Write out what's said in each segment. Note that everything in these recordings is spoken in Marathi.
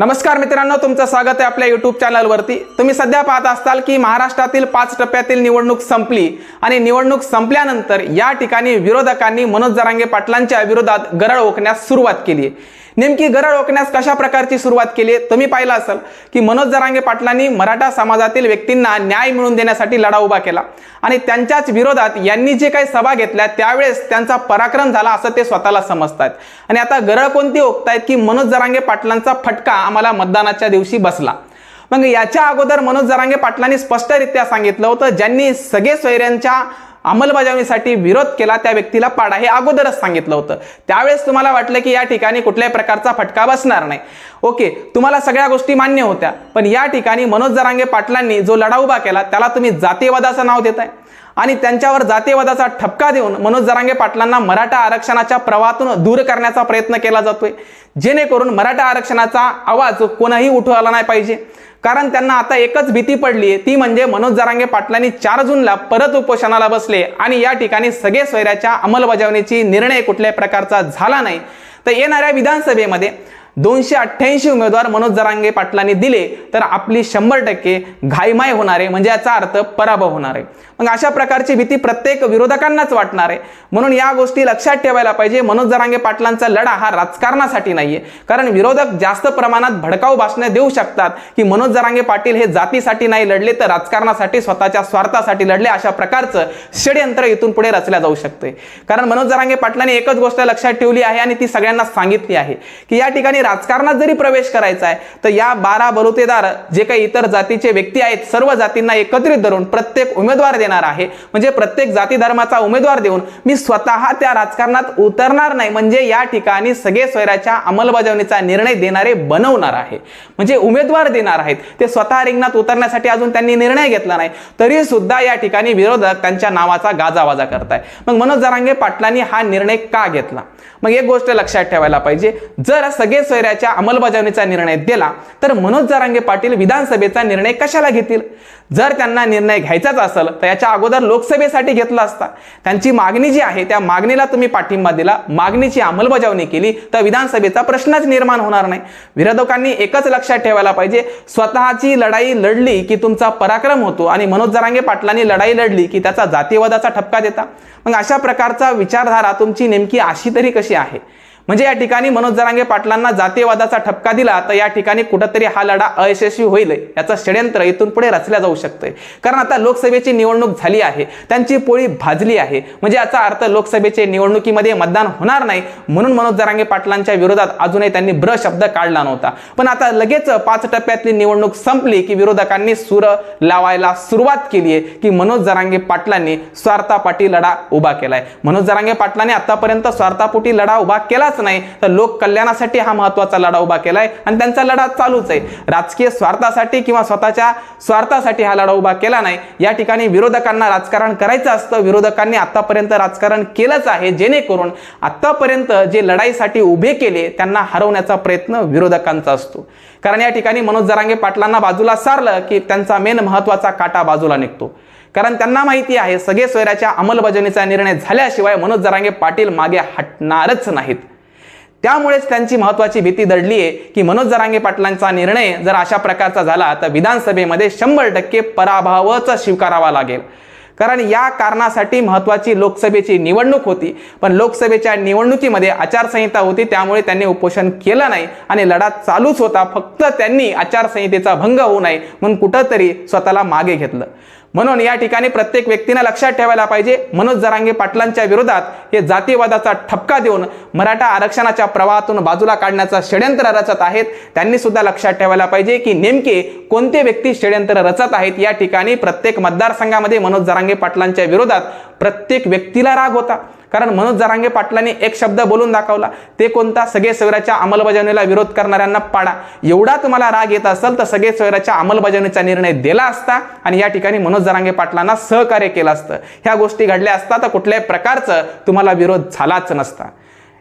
नमस्कार मित्रांनो तुमचं स्वागत आहे आपल्या युट्यूब चॅनलवरती तुम्ही सध्या पाहत असताल की महाराष्ट्रातील पाच टप्प्यातील निवडणूक संपली आणि निवडणूक संपल्यानंतर या ठिकाणी विरोधकांनी मनोज जरांगे पाटलांच्या विरोधात गरळ ओकण्यास सुरुवात केली नेमकी गरळ ओकण्यास कशा प्रकारची सुरुवात केली तुम्ही पाहिलं असाल की मनोज जरांगे पाटलांनी मराठा समाजातील व्यक्तींना न्याय मिळवून देण्यासाठी लढा उभा केला. आणि त्यांच्याच विरोधात यांनी जे काही सभा घेतल्या त्यावेळेस त्यांचा पराक्रम झाला असं ते स्वतःला समजतात आणि आता गरळ कोणती ओकतायत की मनोज जरांगे पाटलांचा फटका आम्हाला मतदानाच्या दिवशी बसला? मग याच्या अगोदर मनोज जरांगे पाटलांनी स्पष्टरित्या सांगितलं होतं ज्यांनी सगळे सोयऱ्यांच्या अंमलबजावणीसाठी विरोध केला त्या व्यक्तीला पाडा हे अगोदरच सांगितलं होतं. त्यावेळेस तुम्हाला वाटलं की या ठिकाणी कुठल्याही प्रकारचा फटका बसणार नाही. ओके तुम्हाला सगळ्या गोष्टी मान्य होत्या पण या ठिकाणी मनोज जरांगे पाटलांनी जो लढा उभा केला त्याला तुम्ही जातीयवादाचं नाव देताय. आणि त्यांच्यावर जातीयवादाचा ठपका देऊन मनोज जरांगे पाटलांना मराठा आरक्षणाच्या प्रवाहातून दूर करण्याचा प्रयत्न केला जातोय. जेणेकरून मराठा आरक्षणाचा आवाज कोणाही उठू आला नाही पाहिजे. कारण त्यांना आता एकच भीती पडली ती म्हणजे मनोज जरांगे पाटलांनी चार जूनला परत उपोषणाला बसले आणि या ठिकाणी सगळे स्वैराच्या अंमलबजावणीची निर्णय कुठल्याही प्रकारचा झाला नाही. तर येणाऱ्या विधानसभेमध्ये दोनशे अठ्ठ्याऐंशी उमेदवार मनोज जरांगे पाटलांनी दिले तर आपली शंभर टक्के घाईमाय होणार आहे म्हणजे याचा अर्थ पराभव होणार. आहे मग अशा प्रकारची भीती प्रत्येक विरोधकांनाच वाटणार. आहे म्हणून या गोष्टी लक्षात ठेवायला पाहिजे मनोज जरांगे पाटलांचा लढा हा राजकारणासाठी नाहीये. कारण विरोधक जास्त प्रमाणात भडकाऊ भाषणे देऊ शकतात की मनोज जरांगे पाटील हे जातीसाठी नाही लढले तर राजकारणासाठी स्वतःच्या स्वार्थासाठी लढले अशा प्रकारचं षडयंत्र इथून पुढे रचल्या जाऊ शकते. कारण मनोज जरांगे पाटलांनी एकच गोष्ट लक्षात ठेवली आहे आणि ती सगळ्यांना सांगितली आहे की या ठिकाणी राजकारणात जरी प्रवेश करायचा आहे तर या बारा बलुतेदार जे काही इतर जातीचे व्यक्ती आहेत सर्व जातींना एकत्रित धरून प्रत्येक उमेदवार देणार आहे. म्हणजे प्रत्येक जाती धर्माचा उमेदवार देऊन मी स्वतः त्या राजकारणात उतरणार नाही. म्हणजे या ठिकाणी सगळे स्वैराच्या अंमलबजावणीचा निर्णय देणारे बनवणार आहे. म्हणजे उमेदवार देणार आहेत. ते स्वतः रिंगणात उतरण्यासाठी अजून त्यांनी निर्णय घेतला नाही. तरी सुद्धा या ठिकाणी विरोधक त्यांच्या नावाचा गाजावाजा करताय मग मनोज जरांगे पाटलांनी हा निर्णय का घेतला? मग एक गोष्ट लक्षात ठेवायला पाहिजे. जर सगळे सोयऱ्याच्या अंमलबजावणीचा निर्णय दिला तर मनोज जरांगे पाटील विधानसभेचा निर्णय कशाला घेतील? जर त्यांना निर्णय घ्यायचाच असेल तर याच्या अगोदर लोकसभेसाठी घेतला असता. त्यांची मागणी जी आहे त्या मागणीला तुम्ही पाठिंबा दिला. मागणीची अंमलबजावणी केली तर विधानसभेचा प्रश्नच निर्माण होणार नाही. विरोधकांनी एकच लक्षात ठेवायला पाहिजे स्वतःची लढाई लढली की तुमचा पराक्रम होतो आणि मनोज जरांगे पाटलांनी लढाई लढली की त्याचा जातीवादाचा ठपका देता. मग अशा प्रकारचा विचारधारा तुमची नेमकी अशी तरी कशी आहे? म्हणजे या ठिकाणी मनोज जरांगे पाटलांना जातीयवादाचा ठपका दिला तर या ठिकाणी कुठंतरी हा लढा अयशस्वी होईल. याचं षडयंत्र इथून पुढे रचल्या जाऊ शकतंय कारण आता लोकसभेची निवडणूक झाली आहे त्यांची पोळी भाजली आहे. म्हणजे याचा अर्थ लोकसभेचे निवडणुकीमध्ये मतदान होणार नाही म्हणून मनोज जरांगे पाटलांच्या विरोधात अजूनही त्यांनी ब्र शब्द काढला नव्हता. पण आता लगेच पाच टप्प्यातली निवडणूक संपली की विरोधकांनी सुर लावायला सुरुवात केली आहे की मनोज जरांगे पाटलांनी स्वार्थापाटी लढा उभा केलाय. मनोज जरांगे पाटलांनी आतापर्यंत स्वार्थापोटी लढा उभा केला केलाच नाही. तर लोक कल्याणासाठी हा महत्त्वाचा लढा उभा केलाय आणि त्यांचा लढा चालूच आहे. राजकीय स्वार्थासाठी किंवा स्वतःच्या स्वार्थासाठी हा लढा उभा केला नाही. या ठिकाणी विरोधकांना राजकारण करायचं असतं. विरोधकांनी आतापर्यंत राजकारण केलंच आहे. जेणेकरून आतापर्यंत जे लढाईसाठी उभे केले त्यांना हरवण्याचा प्रयत्न विरोधकांचा असतो. कारण या ठिकाणी मनोज जरांगे पाटलांना बाजूला सारलं की त्यांचा मेन महत्त्वाचा काटा बाजूला निघतो. कारण त्यांना माहिती आहे सगळे सोयऱ्याच्या अंमलबजावणीचा निर्णय झाल्याशिवाय मनोज जरांगे पाटील मागे हटणारच नाहीत. त्यामुळेच त्यांची महत्वाची भीती दडली आहे की मनोज जरांगे पाटलांचा निर्णय जर अशा प्रकारचा झाला तर विधानसभेमध्ये शंभर टक्के पराभवच स्वीकारावा लागेल. कारण या कारणासाठी महत्वाची लोकसभेची निवडणूक होती. पण लोकसभेच्या निवडणुकीमध्ये आचारसंहिता होती त्यामुळे त्यांनी उपोषण केलं नाही आणि लढा चालूच होता. फक्त त्यांनी आचारसंहितेचा भंग होऊ नये म्हणून कुठंतरी स्वतःला मागे घेतलं. म्हणून या ठिकाणी प्रत्येक व्यक्तीने लक्षात ठेवायला पाहिजे मनोज जरांगे पाटलांच्या विरोधात हे जातीवादाचा ठपका देऊन मराठा आरक्षणाच्या प्रवाहातून बाजूला काढण्याचा षडयंत्र रचत आहेत. त्यांनी सुद्धा लक्षात ठेवायला पाहिजे की नेमके कोणते व्यक्ती षडयंत्र रचत आहेत या ठिकाणी प्रत्येक मतदारसंघामध्ये मनोज जरांगे पाटलांच्या विरोधात प्रत्येक व्यक्तीला राग होता. कारण मनोज जरांगे पाटलांनी एक शब्द बोलून दाखवला ते कोणता? सगळे सोयराच्या अंमलबजावणीला विरोध करणाऱ्यांना पाडा. एवढा तुम्हाला राग येत असेल तर सगळे सोयराच्या अंमलबजावणीचा निर्णय दिला असता आणि या ठिकाणी मनोज जरांगे पाटलांना सहकार्य केलं असतं. ह्या गोष्टी घडल्या असता तर कुठल्याही प्रकारचं तुम्हाला विरोध झालाच नसता.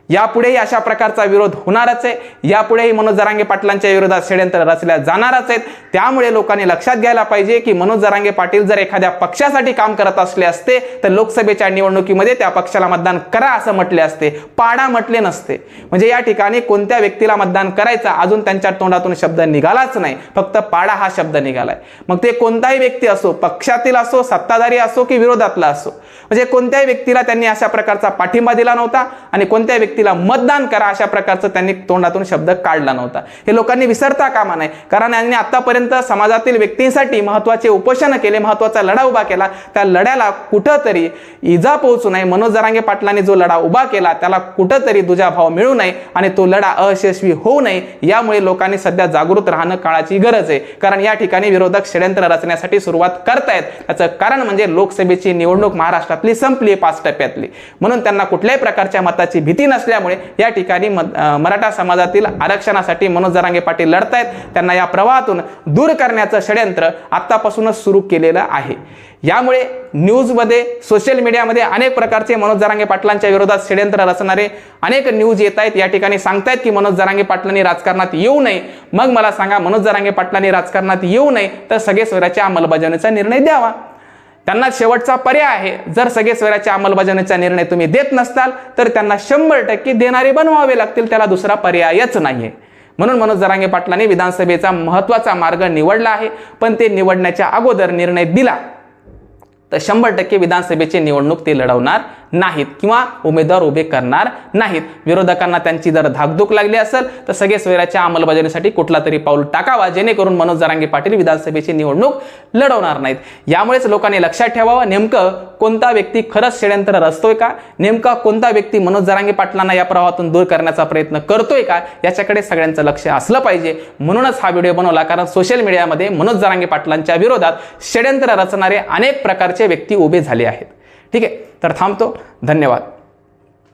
यापुढेही अशा प्रकारचा विरोध होणारच आहे. यापुढेही मनोज जरांगे पाटलांच्या विरोधात षडयंत्र रचल्या जाणारच आहेत. त्यामुळे लोकांनी लक्षात घ्यायला पाहिजे की मनोज जरांगे पाटील जर एखाद्या पक्षासाठी काम करत असले असते तर लोकसभेच्या निवडणुकीमध्ये त्या पक्षाला मतदान करा असं म्हटले असते. पाडा म्हटले नसते. म्हणजे या ठिकाणी कोणत्या व्यक्तीला मतदान करायचं अजून त्यांच्या तोंडातून शब्द निघालाच नाही. फक्त पाडा हा शब्द निघालाय. मग ते कोणताही व्यक्ती असो पक्षातील असो सत्ताधारी असो की विरोधातला असो म्हणजे कोणत्याही व्यक्तीला त्यांनी अशा प्रकारचा पाठिंबा दिला नव्हता आणि कोणत्या व्यक्तीला मतदान करा अशा प्रकारचं त्यांनी तोंडातून शब्द काढला नव्हता. हे लोकांनी विसरता कामा नाही कारण यांनी आतापर्यंत समाजातील व्यक्तींसाठी महत्त्वाचे उपोषण केले महत्त्वाचा लढा उभा केला. त्या लढ्याला कुठंतरी इजा पोहोचू नये. मनोज जरांगे पाटलांनी जो लढा उभा केला त्याला कुठंतरी दुजाभाव मिळू नये आणि तो लढा अयशस्वी होऊ नये. यामुळे लोकांनी सध्या जागृत राहणं काळाची गरज आहे. कारण या ठिकाणी विरोधक षडयंत्र रचण्यासाठी सुरुवात करतायत. त्याचं कारण म्हणजे लोकसभेची निवडणूक महाराष्ट्रातली संपली पाच टप्प्यातली. म्हणून त्यांना कुठल्याही प्रकारच्या मताची भीती असल्यामुळे या ठिकाणी मराठा समाजातील आरक्षणासाठी मनोज जरांगे पाटील लढतायत. त्यांना या प्रवाहातून दूर करण्याचं षडयंत्र आत्तापासूनच सुरू केलेलं आहे. यामुळे न्यूजमध्ये सोशल मीडियामध्ये अनेक प्रकारचे मनोज जरांगे पाटलांच्या विरोधात षडयंत्र रचणारे अनेक न्यूज येत आहेत या ठिकाणी सांगतायत की मनोज जरांगे पाटलांनी राजकारणात येऊ नये. मग मला सांगा मनोज जरांगे पाटलांनी राजकारणात येऊ नये तर सगळे स्वराच्या अंमलबजावणीचा निर्णय द्यावा. त्यांना शेवटचा पर्याय आहे. जर सगळे स्वराच्या अंमलबजावणीचा निर्णय तुम्ही देत नसताल तर त्यांना शंभर टक्के देणारे बनवावे लागतील. त्याला दुसरा पर्यायच नाही म्हणून मनोज जरांगे पाटलांनी विधानसभेचा महत्त्वाचा मार्ग निवडला आहे. पण ते निवडण्याच्या अगोदर निर्णय दिला. तर शंभर टक्के विधानसभेची निवडणूक ते लढवणार नाहीत किंवा उमेदवार उभे करणार नाहीत. विरोधकांना त्यांची जर धाकधूक लागली असेल तर सगळे स्वैराच्या अंमलबजावणीसाठी कुठला तरी पाऊल टाकावा जेणेकरून मनोज जरांगे पाटील विधानसभेची निवडणूक लढवणार नाहीत. यामुळेच लोकांनी लक्षात ठेवावं नेमकं कोणता व्यक्ती खरंच षडयंत्र रचतोय का? नेमका कोणता व्यक्ती मनोज जरांगे पाटलांना या प्रवाहातून दूर करण्याचा प्रयत्न करतोय का? याच्याकडे सगळ्यांचं लक्ष असलं पाहिजे. म्हणूनच हा व्हिडिओ बनवला कारण सोशल मीडियामध्ये मनोज जरांगे पाटलांच्या विरोधात षडयंत्र रचणारे अनेक प्रकारचे व्यक्ती उभे झाले आहेत. ठीक आहे तर थांबतो. धन्यवाद.